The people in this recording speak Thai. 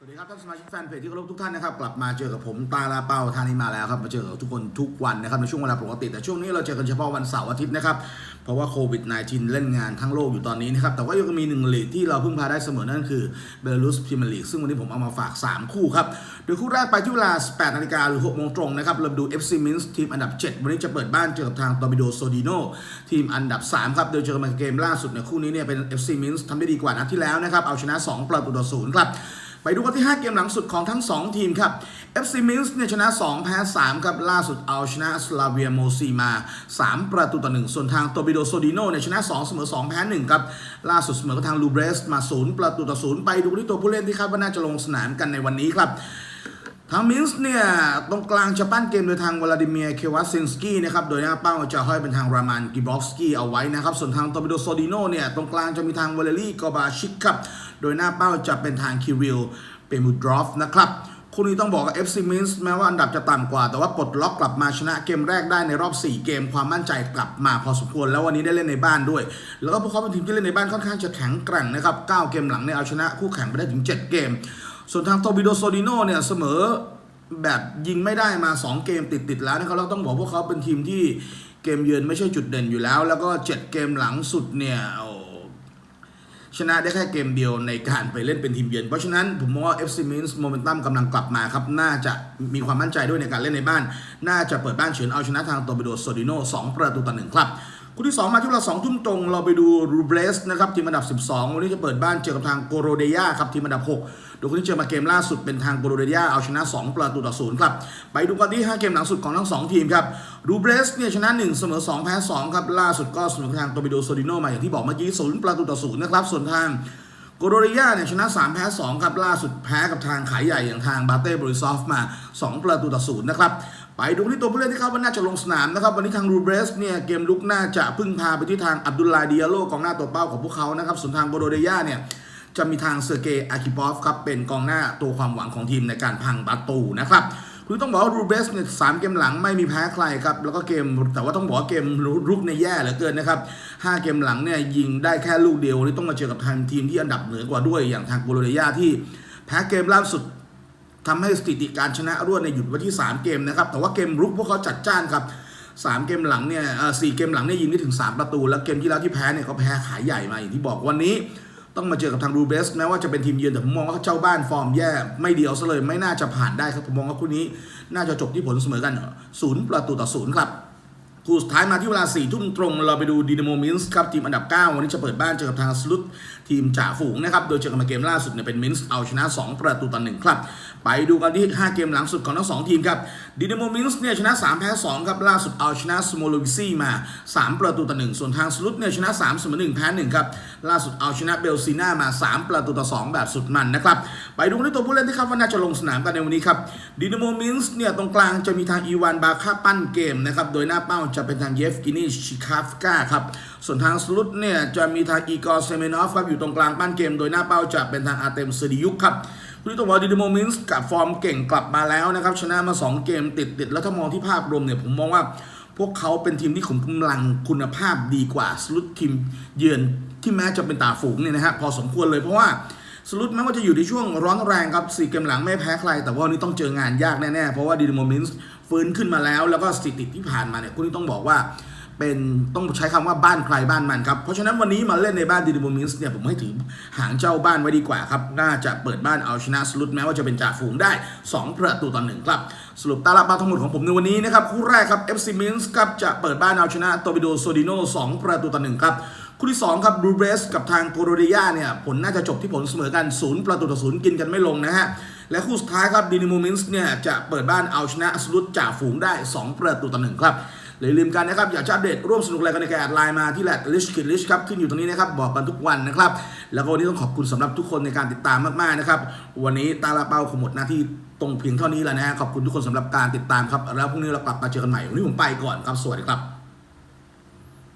สวัสดีครับท่านสมาชิกแฟนเพจที่เคารพทุกท่านนะครับกลับมาเจอกับผมตาลาเป้าทานี้มาแล้วครับมาเจอกับทุกคนทุกวันนะครับในช่วงเวลาปกติ แต่ช่วงนี้เราเจอกันเฉพาะวันเสาร์อาทิตย์นะครับเพราะว่าโควิด -19 เล่นงานทั้งโลกอยู่ตอนนี้นะครับแต่ว่ายังมีหนึ่งลีกที่เราเพิ่งพาได้เสมอนั่นคือเบลารุสพรีเมียร์ลีกซึ่งวันนี้ผมเอามาฝาก 3 คู่ครับโดยคู่แรกไปที่เวลา8นาฬิกาหรือ6โมงตรงนะครับเราดู FC Minsk ทีมอันดับ 7 วันนี้จะเปิดบ้านเจอกับทางตอร์ปิโดโซดิโนทีมอันดับ3ครับโดยเจอกันมาเกมล่าสุดในคู่นี้เนี่ยเป็น FC Minsk ทำได้ดีกว่านัดที่แล้วนะครับเอาชนะสองประตูต่อศูนย์ครับ ไปดูกันที่ 5 เกมหลังสุดของทั้ง 2 ทีมครับ FC Minsk เนี่ยชนะ 2 แพ้ 3 ครับ ล่าสุดเอาชนะสลาเวียโมซีมา 3 ประตูต่อ 1 ส่วนทางโตบิโดโซดิโนเนี่ยชนะ 2 เสมอ 2 แพ้ 1 ครับ ล่าสุดเสมอกับทางลูเบรสมา 0 ประตูต่อ 0 ไปดูที่ตัวผู้เล่นที่คาดว่าน่าจะลงสนามกันในวันนี้ครับทางมินส์เนี่ยตรงกลางจะปั้นเกมโดยทางวลาดิเมียเควัสซินสกี้นะครับโดยหน้าเป้าจะห้อยเป็นทางรามานกิบรอฟสกี้เอาไว้นะครับส่วนทางโตบิโดโซดิโนเนี่ยตรงกลางจะมีทางวาเลรี่กอบาชิกครับ โดยหน้าเป้าจะเป็นทางคิริลเปมูดรอฟนะครับคู่นี้ต้องบอกกับ FC m i n s แม้ว่าอันดับจะต่ำกว่า แต่ว่าปลดล็อกกลับมาชนะเกมแรกได้ในรอบ 4 เกมความมั่นใจกลับมาพอสมควร แล้ววันนี้ได้เล่นในบ้านด้วย แล้วก็พวกเขาเป็นทีมที่เล่นในบ้านค่อนข้างจะแข็งแกร่งนะครับ 9 เกมหลังเนี่ยเอาชนะคู่แข่งไปได้ถึง 7 เกม ส่วนทางโตบิโดโซดิโนเนี่ยเสมอแบบยิงไม่ได้มา 2 เกมติดๆแล้วนะครับเราต้องบอกพวกเขาเป็นทีมที่เกมเยือนไม่ใช่จุดเด่นอยู่แล้ว แล้วก็ 7 เกมหลังสุดเนี่ยโอ้ ชนะได้แค่เกมเดียวในการไปเล่นเป็นทีมเยือน เพราะฉะนั้นผมมองว่า FC m i n s โมเมนตัมกำลังกลับมาครับ น่าจะมีความมั่นใจด้วยในการเล่นในบ้าน น่าจะเปิดบ้านเฉือนเอาชนะทางโตบิโดโซดิโน2ประตูต่อหนึ่งครับ คู่ที่ 2 มาที่เวลา2ทุ่มตรง เราไปดูรูเบรสนะครับทีมอันดับ 12 วันนี้จะเปิดบ้านเจอกับทางโกโรเดียครับทีมอันดับ6โดยคนที่เจอมาเกมล่าสุดเป็นทางโกโรเดียเอาชนะ 2 ประตูต่อศูนย์ครับ ไปดูกันที่ 5 เกมหลังสุดของทั้ง 2 ทีมครับรูเบรสเนี่ยชนะ 1 เสมอ 2 แพ้ 2 ครับ ล่าสุดก็เสมอกับทางโตบิโดโซดิโนมาอย่างที่บอกเมื่อกี้0ประตูต่อศูนย์นะครับส่วนทางโกโรเรียเนี่ยชนะ 3 แพ้ 2 ครับล่าสุดแพ้กับทางขายใหญ่อย่างทางบาเต้บริซอฟมา 2 ประตูต่อศูนย์นะครับ ไปดูที่ตัวผู้เล่นที่เขาว่าน่าจะลงสนามนะครับ วันนี้ทางรูเบรสเนี่ยเกมลุกน่าจะพึ่งพาไปที่ทางอับดุลลาดิอาโลกองหน้าตัวเป้าของพวกเขานะครับส่วนทางโกโรเรียเนี่ยจะมีทางเซอร์เกย์อาคิปอฟครับเป็นกองหน้าตัวความหวังของทีมในการพังประตูนะครับคือต้องบอกว่ารูเบสเนี่ยสามเกมหลังไม่มีแพ้ใครครับ แล้วก็เกมแต่ว่าต้องบอกว่าเกมรุกในแย่เหลือเกินนะครับห้าเกมหลังเนี่ยยิงได้แค่ลูกเดียววันนี้ต้องมาเจอกับทางทีมที่อันดับเหนือกว่าด้วยอย่างทางโกโลเดียที่แพ้เกมล่าสุด ทำให้สถิติการชนะรวดในหยุดไว้ที่ 3 เกมนะครับ แต่ว่าเกมรุกพวกเขาจัดจ้านครับสามเกมหลังเนี่ยอ่อสี่เกมหลังเนี่ยยิงได้ถึง 3 ประตู แล้วเกมที่แล้วที่แพ้เนี่ยเขาแพ้ขายใหญ่มาอย่างที่บอกวันนี้ ต้องมาเจอกับทางรูเบสแม้ว่าจะเป็นทีมเยือนแต่ผมมองว่าเจ้าบ้านฟอร์มแย่ไม่เดียวซะเลยไม่น่าจะผ่านได้ครับผมมองว่าคู่นี้ น่าจะจบที่ผลเสมอกันศูนย์ประตูต่อศูนย์ครับ คู่สุดท้ายมาที่เวลา4ี่ทุ่มตรง เราไปดูดีนาโมมินส์ครับ ทีมอันดับ 9 วันนี้จะเปิดบ้านเจอกับทางสลุตทีมจ่าฝูงนะครับ โดยเจอกันมาเกมล่าสุดเนี่ยเป็นมินส์เอาชนะ 2 ประตูต่อหนึ่งครับ ไปดูกันที่ 5 เกมหลังสุดของทั้ง 2 ทีมครับ ดีนาโมมินส์เนี่ยชนะ 3 แพ้ 2 ครับ ล่าสุดเอาชนะสโมโลวิซี่มา 3 ประตูต่อหนึ่งส่วนทางสลุตเนี่ยชนะ3เสมอ1แพ้ 1 ครับ ล่าสุดเอาชนะเบลซีนามา 3 ประตูต่อ 2 แบบสุดมันนะครับ ไปดูที่ตัวผู้เล่นที่คาดว่าน่าจะลงสนามกันในวันนี้ครับดีนาโมมินส์เนี่ยตรงกลางจะมีทางอีวานบาคาปั้นเกมนะครับโดยหน้าเป้าจะเป็นทางเยฟกินีชิคาฟกาครับส่วนทางสลุตเนี่ยจะมีทางอีกอร์เซเมนอฟครับอยู่ตรงกลางปั้นเกม โดยหน้าเป้าจะเป็นทางอาเตมเซดิยุคครับ คุณต้องบอกว่าดีนโมมินส์กับฟอร์มเก่งกลับมาแล้วนะครับ ชนะมา 2 เกมติดติดแล้วถ้ามองที่ภาพรวมเนี่ยผมมองว่าพวกเขาเป็นทีมที่ขุมกำลังคุณภาพดีกว่าสลุตทีมเยือนที่แม้จะเป็นตาฝูงเนี่ยนะฮะพอสมควรเลยเพราะว่าสลุตแม้ว่าจะอยู่ในช่วงร้อนแรงครับสี่เกมหลังไม่แพ้ใคร แต่ว่าวันนี้ต้องเจองานยากแน่ๆ เพราะว่าดีโมมินส์ฟื้นขึ้นมาแล้ว แล้วก็สถิติที่ผ่านมาเนี่ยคุณต้องบอกว่า เป็นต้องใช้คำว่าบ้านใครบ้านมันครับ เพราะฉะนั้นวันนี้มาเล่นในบ้านดีโมมินส์เนี่ยผมให้ถือหางเจ้าบ้านไว้ดีกว่าครับ น่าจะเปิดบ้านเอาชนะสลุตแม้ว่าจะเป็นจ่าฝูงได้ 2 ประตูต่อหนึ่งครับ สรุปตาลาบาทั้งหมดของผมในวันนี้นะครับ คู่แรกครับ FC m i n s ครับจะเปิดบ้านเอาชนะโตบิโดโซดิโน2ประตูต่อหนึ่งครับคู่ที่ 2 ครับรูเบสกับทางโกโรเดียเนี่ยผลน่าจะจบที่ผลเสมอกัน 0 ประตูต่อศูนย์กินกันไม่ลงนะฮะและคู่สุดท้ายครับดินิโมมินส์เนี่ยจะเปิดบ้านเอาชนะสลุตจ่าฝูงได้ 2 ประตูต่อหนึ่งครับ เลยลืมกันนะครับ อยากจะอัปเดตร่วมสนุกอะไรกันในกแอดไลน์มาที่แลดลิชกิดลิชครับขึ้นอยู่ตรงนี้นะครับบอกกันทุกวันนะครับ แล้วก็วันนี้ต้องขอบคุณสำหรับทุกคนในการติดตามมากๆนะครับ วันนี้ตาลาเปาขมหมดหน้าที่ตรงเพียงเท่านี้แล้วนะฮะขอบคุณทุกคนสำหรับการติดตามครับแล้วพรุ่งนี้เรากลับมาเจอกันใหม่วันนี้ผมไปก่อนครับสวัสดีครับ